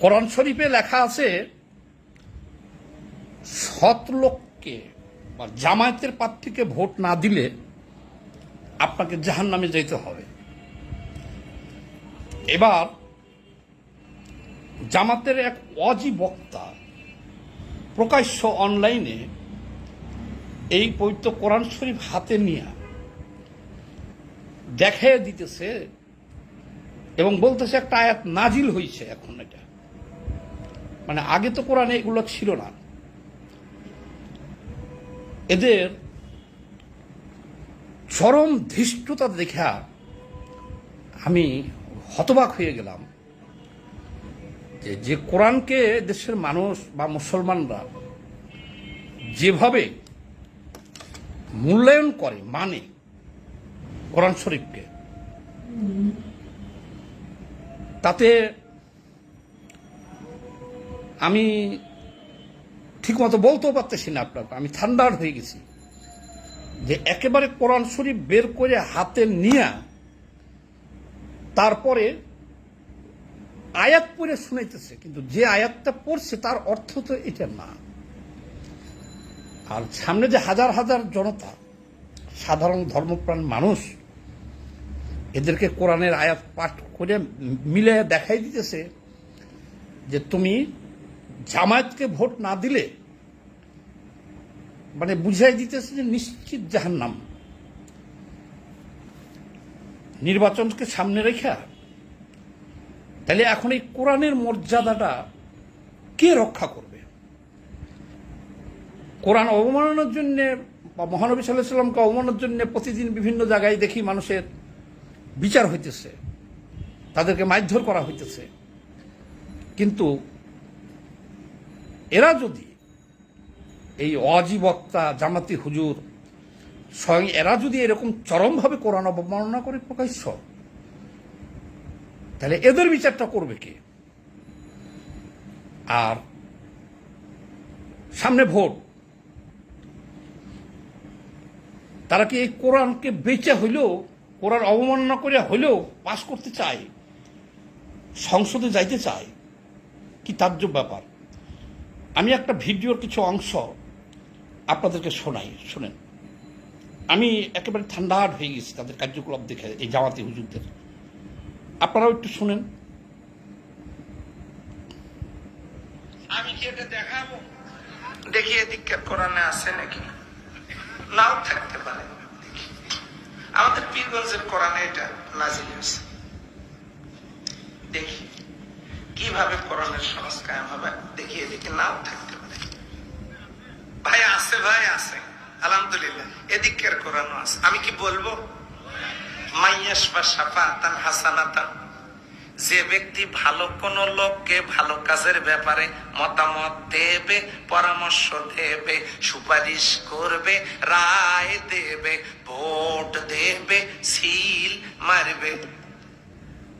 কোরআন শরীফে লেখা আছে, সৎ লোককে বা জামায়াতের প্রার্থীকে ভোট না দিলে আপনাকে জাহান নামে যেতে হবে। এবার জামাতের এক অজি বক্তা প্রকাশ্য অনলাইনে এই পবিত্র কোরআন শরীফ হাতে নিয়ে দেখে দিতেছে এবং বলতেছে একটা আয়াত নাজিল হয়েছে এখন এটা। মানে আগে তো কোরআনে এগুলো ছিল না। এদের চরম ধৃষ্টতা দেখা আমি হতবাক হয়ে গেলাম যে যে কোরআনকে দেশের মানুষ বা মুসলমানরা যেভাবে মূল্যায়ন করে মানে কোরআন শরীফকে, তাতে আমি ঠিকমতো বলতেও পারতেছি না আপনাকে আমি ঠান্ডার হয়ে গেছি। যে একেবারে কোরআন শরীফ বের করে হাতে নিয়ে তারপরে আয়াত পড়ে শুনাইতেছে, কিন্তু যে আয়াতটা পড়ছে তার অর্থ তো এটা না। আর সামনে যে হাজার হাজার জনতা, সাধারণ ধর্মপ্রাণ মানুষ এদেরকে কোরআনের আয়াত পাঠ করে মিলে দেখাই দিতেছে যে তুমি জামায়াতকে ভোট না দিলে মানে বুঝাই দিতেছে যে নিশ্চিত জাহান্নাম। নির্বাচনকে সামনে রেখা। তাহলে এখন এই কোরআনের মর্যাদাটা কে রক্ষা করবে? কোরআন অবমাননার জন্য বা মহানবী সাল্লাহ সাল্লামকে অবমাননার জন্য প্রতিদিন বিভিন্ন জায়গায় দেখি মানুষের বিচার হইতেছে, তাদেরকে মারধর করা হইতেছে। কিন্তু এরা যদি এই অজীবক্তা, জামাতি হুজুর, স্বয়ং এরা যদি এরকম চরমভাবে কোরআন অবমাননা করে প্রকাশ্য, তাহলে এদের বিচারটা করবে কে? আর সামনে ভোট। তারা কি এই কোরআনকে বেচে হইলেও, কোরআন অবমাননা করে হইলেও পাশ করতে চায়? সংসদে যাইতে চায়? কি তাজ্জব ব্যাপার? আমি একটা ভিডিওর কিছু অংশ আপনাদেরকে শোনাই, শুনেন। আমি একেবারে ঠান্ডাট হয়ে গেছি তাদের কার্যকলাপ দেখে, এই জামাতি হুজুরদের। আপনারাও একটু শুনেন। আমি কি এটা দেখাবো? দেখি এদিকে কোরআনে আছে নাকি? নাও থাকতে পারে। আমাদের পীরগঞ্জের কোরআনে এটা নাজিল হয়েছে। দেখি। কীভাবে কোরআনের সমাজ কায়েম হবে দেখি এদিকে নাও থাকতে পারে। ভাই আছে ভাই আছে। আলহামদুলিল্লাহ। এদিকের কোরআনও আছে। আমি কি বলব? মাইয়াস বা হাসানাতান। যে ব্যক্তি ভালো কোন লোককে ভালো কাজের ব্যাপারে মতামত দেবে, পরামর্শ দেবে, সুপারিশ করবে, রায় দেবে, ভোট দেবে, সিল মারবে মাইয়াশফা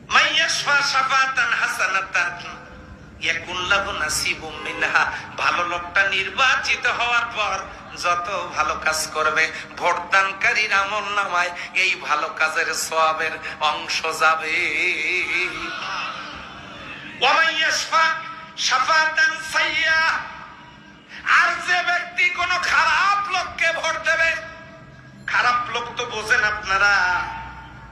শাফাতান হাসানাতান ইয়াকুল্লাহু নাসিবুম মিনহা ভালো লোকটা নির্বাচিত হওয়ার পর যত ভালো কাজ করবে, ভোটদানকারীর আমল নামায় এই ভালো কাজের সওয়াবের অংশ যাবে। আর যে ব্যক্তি কোনো খারাপ লোককে ভোট দেবে, খারাপ লোক তো বোঝেন আপনারা।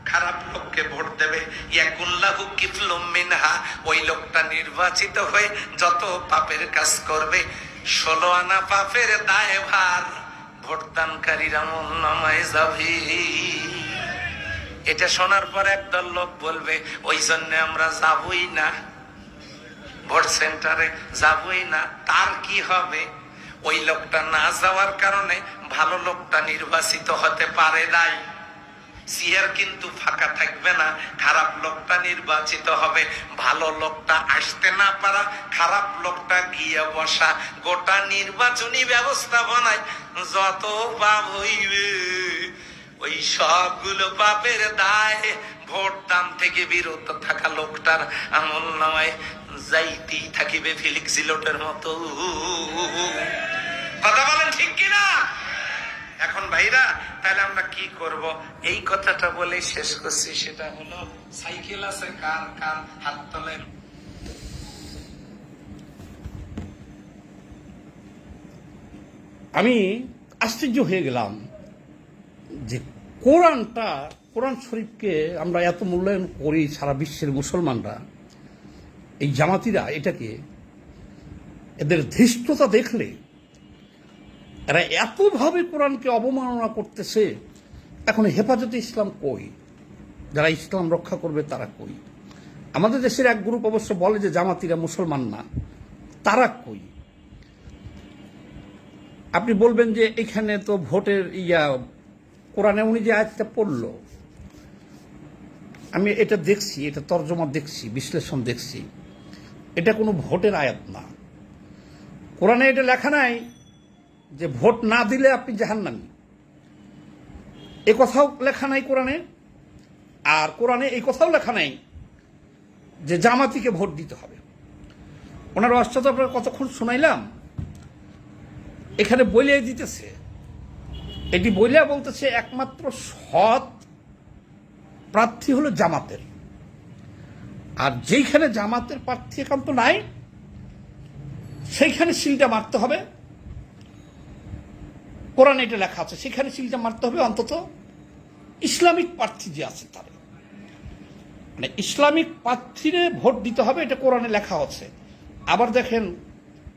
খারাপ লোককে ভোট দেবে। ইয়াকুল্লাহু কিফলুম মিনহা। ওই লোকটা নির্বাচিত হয়ে যত পাপের কাজ করবে, ষোলো আনা পাপের দায় ভার ভোটদানকারীরা মন নামায় এটা শোনার পর একদল লোক বলবে, ওই জন্য আমরা যাবই না। ভোট সেন্টারে যাবই না। তার কি হবে? ওই লোকটা না যাওয়ার কারণে ভালো লোকটা নির্বাচিত হতে পারে নাই। সিয়ার কিন্তু ফাঁকা থাকবে না। খারাপ লোকটা নির্বাচিত হবে। ভালো লোকটা আসতে না পারা, খারাপ লোকটা গিয়ে বসা। গোটা নির্বাচনী ব্যবস্থাপনায় যত পাপ হইবে, ওই সবগুলো পাপের দায়। ভোট দান থেকে বিরত থাকা লোকটার আমল নামায় যাইতেই থাকিবে ফিলিক্স জিলোটের মতো। কথা বলেন ঠিক কিনা? এখন ভাইরা, তাহলে আমরা কি করব? এই কথাটা বলে শেষ করছি, সেটা হলো সাইকেল আছে, কার কার হাততলের আমি আশ্চর্য হয়ে গেলাম যে কোরআনটা, কোরআন শরীফকে আমরা এত মূল্যায়ন করি সারা বিশ্বের মুসলমানরা। এই জামাতিরা এটাকে, এদের ধৃষ্টতা দেখলে এরা এতভাবে কোরআনকে অবমাননা করতেছে, এখন হেফাজতে ইসলাম কই? যারা ইসলাম রক্ষা করবে তারা কই? আমাদের দেশের এক গ্রুপ অবশ্য বলে যে জামাতিরা মুসলমান না, তারা কই? আপনি বলবেন যে এখানে তো ভোটের ইয়া, কোরআনে উনি যে আয়াতটা পড়ল, আমি এটা দেখছি, এটা তর্জমা দেখছি, বিশ্লেষণ দেখছি। এটা কোনো ভোটের আয়াত না। কোরআনে এটা লেখা নাই যে ভোট না দিলে আপনি জাহান্নামী। এ কথাও লেখা নাই কোরআনে, আর কোরআনে এই কথাও লেখা নাই যে জামাতিকে ভোট দিতে হবে। ওনার অশ্চাত আপনার কতক্ষণ শুনাইলাম? এখানে বলিয়ে দিতেছে। এটি বলিয়া বলতেছে, একমাত্র সৎ প্রার্থী হলো জামাতের। আর যেইখানে জামাতের প্রার্থী একান্ত নাই, সেইখানে সিলটা মারতে হবে। কোরআনে এটা লেখা আছে, সেখানে সিলটা মারতে হবে, অন্তত ইসলামিক প্রার্থী যে আছে তার। মানে ইসলামিক প্রার্থীরে ভোট দিতে হবে, এটা কোরআনে লেখা আছে। আবার দেখেন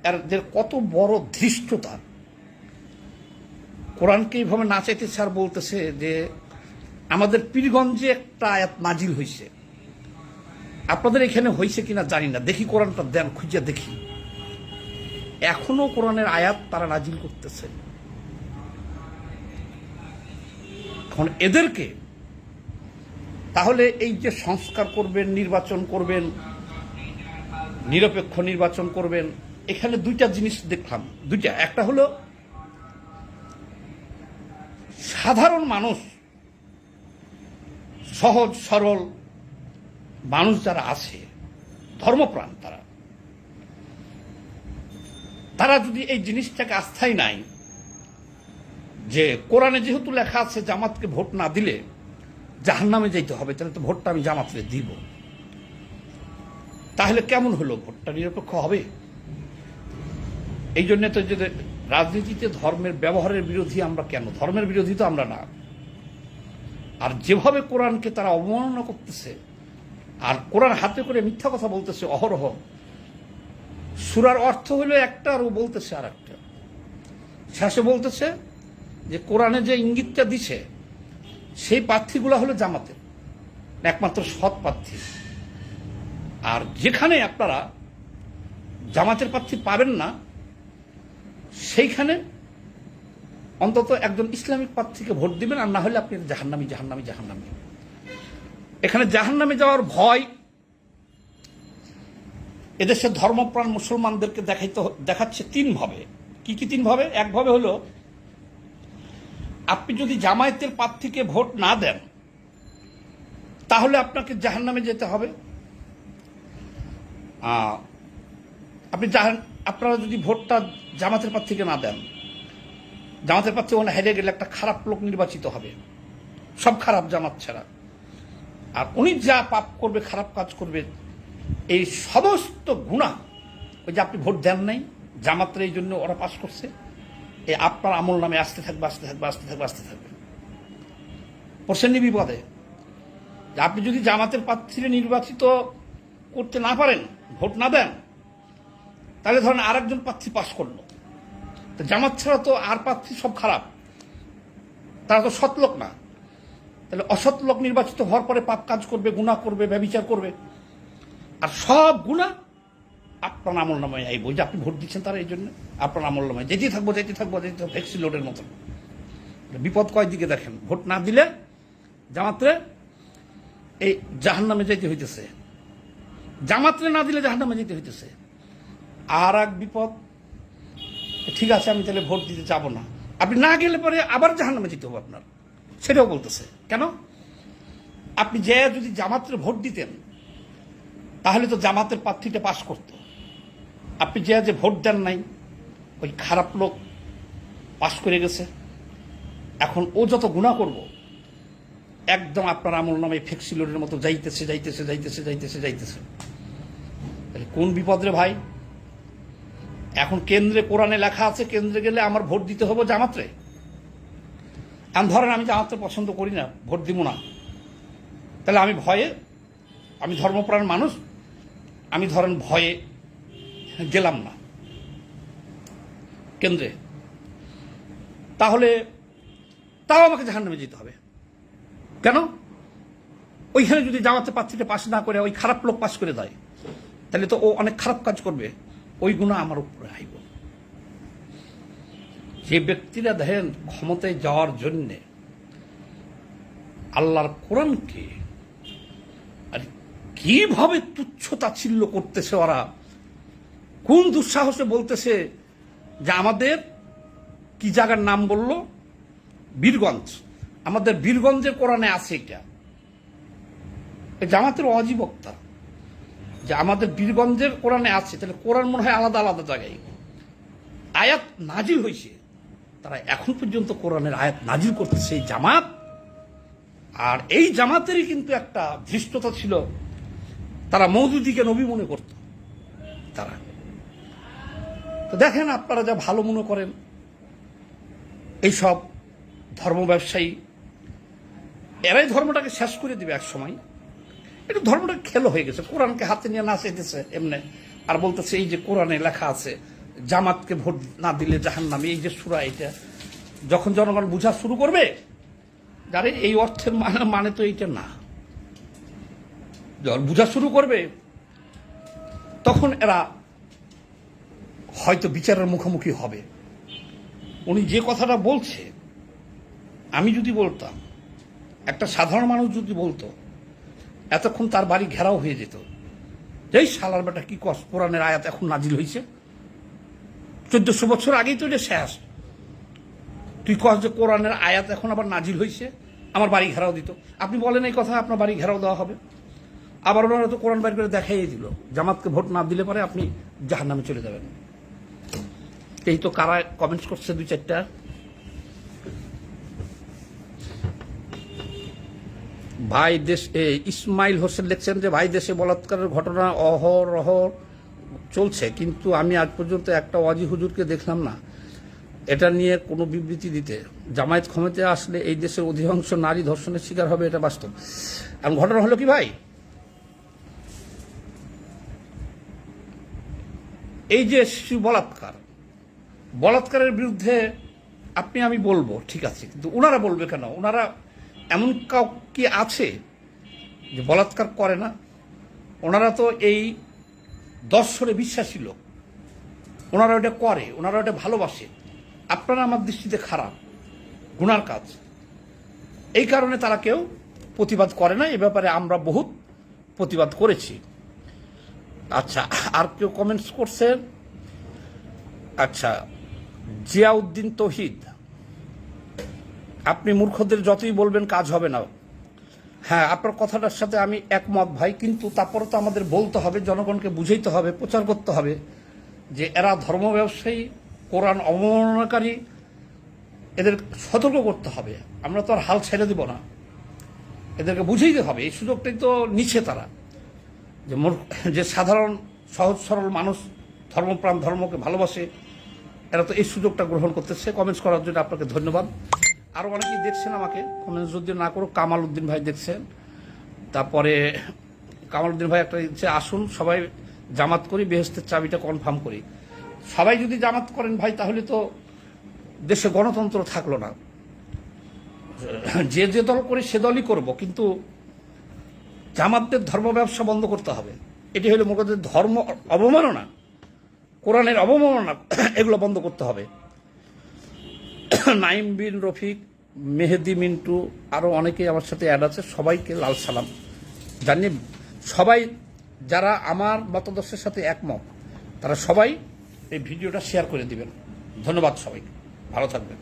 এদের কত বড় ধৃষ্টতা। কোরআনকে এইভাবে নাচাইতে স্যার বলতেছে যে, আমাদের পীরগঞ্জে একটা আয়াত নাজিল হয়েছে আপনাদের এখানে হয়েছে কিনা জানি না, দেখি কোরআনটা দেন, খুঁজে দেখি। এখনও কোরআনের আয়াত তারা নাজিল করতেছে। এখন এদেরকে তাহলে এই যে সংস্কার করবেন, নির্বাচন করবেন, নিরপেক্ষ নির্বাচন করবেন, এখানে দুইটা জিনিস দেখলাম। দুইটা, একটা হলো সাধারণ মানুষ, সহজ, সরল মানুষ যারা আছে, ধর্মপ্রাণ তারা তারা যদি এই জিনিসটাকে আস্থায় নাই যে কোরআনে যেহেতু লেখা আছে জামাতকে ভোট না দিলে জাহান নামে যাইতে হবে, তাহলে তো ভোটটা আমি জামাতকে দিব। তাহলে কেমন হলো? ভোটটা নিরপেক্ষ হবে? এই জন্য তো যে রাজনীতিতে ধর্মের ব্যবহারের বিরোধী আমরা কেন? ধর্মের বিরোধী তো আমরা না। আর যেভাবে কোরআনকে তারা অবমাননা করতেছে, আর কোরআন হাতে করে মিথ্যা কথা বলতেছে, অহরহ। সুরার অর্থ হলো একটা আর ও বলতেছে আর একটা শেষে বলতেছে যে কোরআনে যে ইঙ্গিতটা দিছে, সেই প্রার্থীগুলো হলো জামাতের একমাত্র সৎ প্রার্থী। আর যেখানে আপনারা জামাতের প্রার্থী পাবেন না, সেইখানে অন্তত একজন ইসলামিক প্রার্থীকে ভোট দিবেন, আর না হলে আপনি জাহান্নামি জাহান্নামি জাহান্নামি। এখানে জাহান্নামে যাওয়ার ভয় এদেশের ধর্মপ্রাণ মুসলমানদেরকে দেখাইতে দেখাচ্ছে তিনভাবে কি কি তিনভাবে একভাবে হলো আপনি যদি জামায়াতের প্রার্থীকে ভোট না দেন, তাহলে আপনাকে জাহান্নামে যেতে হবে। আপনি জাহান আপনারা যদি ভোটটা জামাতের প্রার্থীকে না দেন, জামাতের প্রার্থী ওখানে হেরে গেলে একটা খারাপ লোক নির্বাচিত হবে। সব খারাপ জামাত ছাড়া। আর উনি যা পাপ করবে, খারাপ কাজ করবে, এই সমস্ত গুণা ওই যে আপনি ভোট দেন নাই, জামাতের এই জন্য ওরা পাশ করছে। এই আপনার আমল নামে আসতে থাকবে আসতে থাকবে আসতে থাকবে আসতে থাকবে। পড়ছেননি বিপদে। আপনি যদি জামাতের প্রার্থীরে নির্বাচিত করতে না পারেন, ভোট না দেন, তাহলে ধরেন আরেকজন প্রার্থী পাশ করল। তো জামাত ছাড়া তো আর প্রার্থী সব খারাপ। তারা তো সৎ লোক না। তাহলে অসৎ লোক নির্বাচিত হওয়ার পরে পাপ কাজ করবে গুণা করবে, ব্যবিচার করবে। আর সব গুণা আপনার আমল নামায় আইব যে আপনি ভোট দিচ্ছেন তারা এই জন্য আপনার আমল নামায় যেতেই থাকব যেতে থাকব যেতে থাকব ভ্যাকসিন লোডের মতন। বিপদ কয় দিকে দেখেন? ভোট না দিলে জামাতরে এই জাহান নামে যেতে হইতেছে। জামাতরে না দিলে জাহান নামে যেতে হইতেছে। আর এক বিপদ ঠিক আছে, আমি তাহলে ভোট দিতে যাব না। আপনি না গেলে পরে আবার জাহান নামে যেতে হবে আপনার। সেটাও বলতেছে। কেন? আপনি যে যদি জামাতের ভোট দিতেন, তাহলে তো জামাতের প্রার্থীটা পাশ করত। আপনি যে যে ভোট দেন নাই, ওই খারাপ লোক পাশ করে গেছে। এখন ও যত গুণা করব, একদম আপনার আমল নামে ফেক্সিলোডের মতো যাইতেছে যাইতেছে যাইতেছে যাইতেছে যাইতেছে। তাহলে কোন বিপদ রে ভাই? এখন কেন্দ্রে কোরআনে লেখা আছে, কেন্দ্রে গেলে আমার ভোট দিতে হবে জামাত্রে আমি ধরেন আমি জামাতে পছন্দ করি না, ভোট দিব না। তাহলে আমি ভয়ে, আমি ধর্মপ্রাণ মানুষ, আমি ধরেন ভয়ে গেলাম না। কেন্দ্রে। তাহলে তাও আমাকে জাহান্নামে যেতে হবে। কেন? ওইখানে যদি জামাতে প্রার্থীটা পাশ না করে ওই খারাপ লোক পাশ করে দেয়, তাহলে তো ও অনেক খারাপ কাজ করবে। ওই গুণা আমার উপরে আইব। যে ব্যক্তিরা দেখেন ক্ষমতায় যাওয়ার জন্যে আল্লাহর কোরআনকে আর কীভাবে তুচ্ছ তাচ্ছিল্য করতেছে ওরা কোন দুঃসাহসে বলতেছে যে আমাদের কি জায়গার নাম বলল? বীরগঞ্জ। আমাদের বীরগঞ্জের কোরআনে আছে এটা। জামাতের অজীবক্তা যে আমাদের বীরগঞ্জের কোরআনে আছে, তাহলে কোরআন মনে হয় আলাদা আলাদা জায়গায়। আয়াত নাজির হয়েছে। তারা এখন পর্যন্ত কোরআনের আয়াত নাজির করতেছে এই জামাত। আর এই জামাতেরই কিন্তু একটা ধৃষ্টতা ছিল। তারা মৌদুদিকে নবী মনে করত। তারা তো দেখেন আপনারা যা ভালো মনে করেন। এইসব ধর্ম ব্যবসায়ী, এরাই ধর্মটাকে শেষ করে দিবে এক সময়। এটা ধর্মটা খেলো হয়ে গেছে। কোরআনকে হাতে নিয়ে নাচাইতেছে এমনি। আর বলতেছে, এই যে কোরআনে লেখা আছে, জামাতকে ভোট না দিলে জাহান নামে এই যে সুরা এটা, যখন জনগণ বুঝা শুরু করবে যারে এই অর্থের মানে মানে তো এইটা না। যখন বুঝা শুরু করবে, তখন এরা হয়তো বিচারের মুখোমুখি হবে। উনি যে কথাটা বলছে, আমি যদি বলতাম, একটা সাধারণ মানুষ যদি বলতো, এতক্ষণ তার বাড়ি ঘেরাও হয়ে যেত। এই শালার বেটা কি কস, কোরআনের আয়াত এখন নাজিল হয়েছে চোদ্দশো বছর আগেই তো এটা শেষ। তুই কস যে কোরআনের আয়াত এখন আবার নাজিল হয়েছে আমার বাড়ি ঘেরাও দিত। আপনি বলেন এই কথা, আপনার বাড়ি ঘেরাও দেওয়া হবে। আবার ওনারা তো কোরআন বাইর করে দেখাই দিল। জামাতকে ভোট না দিলে পরে আপনি জাহার নামে চলে যাবেন। এই তো কারা কমেন্টস করছে দুই চারটা? ভাই দেশ ইসমাইল হোসেন লিখছেন যে, ভাই দেশে বলাৎকারের ঘটনা অহরহ চলছে, কিন্তু আমি আজ পর্যন্ত একটা ওয়াজি হুজুরকে দেখলাম না। এটা নিয়ে কোনো বিবৃতি দিতে। জামায়াত ক্ষমতায় আসলে এই দেশের অধিকাংশ নারী ধর্ষণের শিকার হবে, এটা বাস্তব। এখন ঘটনা হলো কি ভাই? এই যে শিশু বলাৎকার বলাৎকারের বিরুদ্ধে আপনি, আমি বলব, ঠিক আছে, কিন্তু ওনারা বলবে কেন? ওনারা এমন কাউ কি আছে যে বলাৎকার করে না? ওনারা তো এই দর্শনে বিশ্বাসী লোক। ওনারা ওটা করে ওনারা ওটা ভালোবাসে। আপনারা আমার দৃষ্টিতে খারাপ, গুনার কাজ। এই কারণে তারা কেউ প্রতিবাদ করে না, এ ব্যাপারে আমরা বহুত প্রতিবাদ করেছি। আচ্ছা আর কেউ কমেন্টস করছেন? আচ্ছা জিয়াউদ্দিন তহিদ। আপনি মূর্খদের যতই বলবেন কাজ হবে না। হ্যাঁ আপনার কথাটার সাথে আমি একমত ভাই, কিন্তু তারপরে তো আমাদের বলতে হবে, জনগণকে বুঝাইতে হবে, প্রচার করতে হবে যে এরা ধর্ম ব্যবসায়ী, কোরআন অবমাননাকারী, এদের সতর্ক করতে হবে। আমরা তো আর হাল ছেড়ে দেব না। এদেরকে বুঝাইতে হবে। এই সুযোগটাই তো নিচ্ছে তারা। যে যে সাধারণ, সহজ, সরল মানুষ ধর্মপ্রাণ, ধর্মকে ভালোবাসে এরা তো এই সুযোগটা গ্রহণ করতেছে। কমেন্টস করার জন্য আপনাকে ধন্যবাদ। আরও অনেকেই দেখছেন আমাকে। কমেন্টস যদি না করো কামাল উদ্দিন ভাই দেখছেন। তারপরে কামাল উদ্দিন ভাই একটা দিচ্ছে, আসুন, সবাই জামাত করি বেহেস্তের চাবিটা কনফার্ম করি। সবাই যদি জামাত করেন ভাই, তাহলে তো দেশে গণতন্ত্র থাকল না। যে যে দল করে, সে দলই করব, কিন্তু জামাতদের ধর্ম ব্যবসা বন্ধ করতে হবে। এটি হলো মোটামুটি ধর্ম অবমাননা। কোরআনের অবমাননা এগুলো বন্ধ করতে হবে। নাইম বিন রফিক, মেহেদি মিন্টু আরও অনেকেই আমার সাথে অ্যাড আছে, সবাইকে লাল সালাম জানিয়ে সবাই যারা আমার মতাদর্শের সাথে একমত, তারা সবাই এই ভিডিওটা শেয়ার করে দিবেন। ধন্যবাদ সবাই ভালো থাকবেন।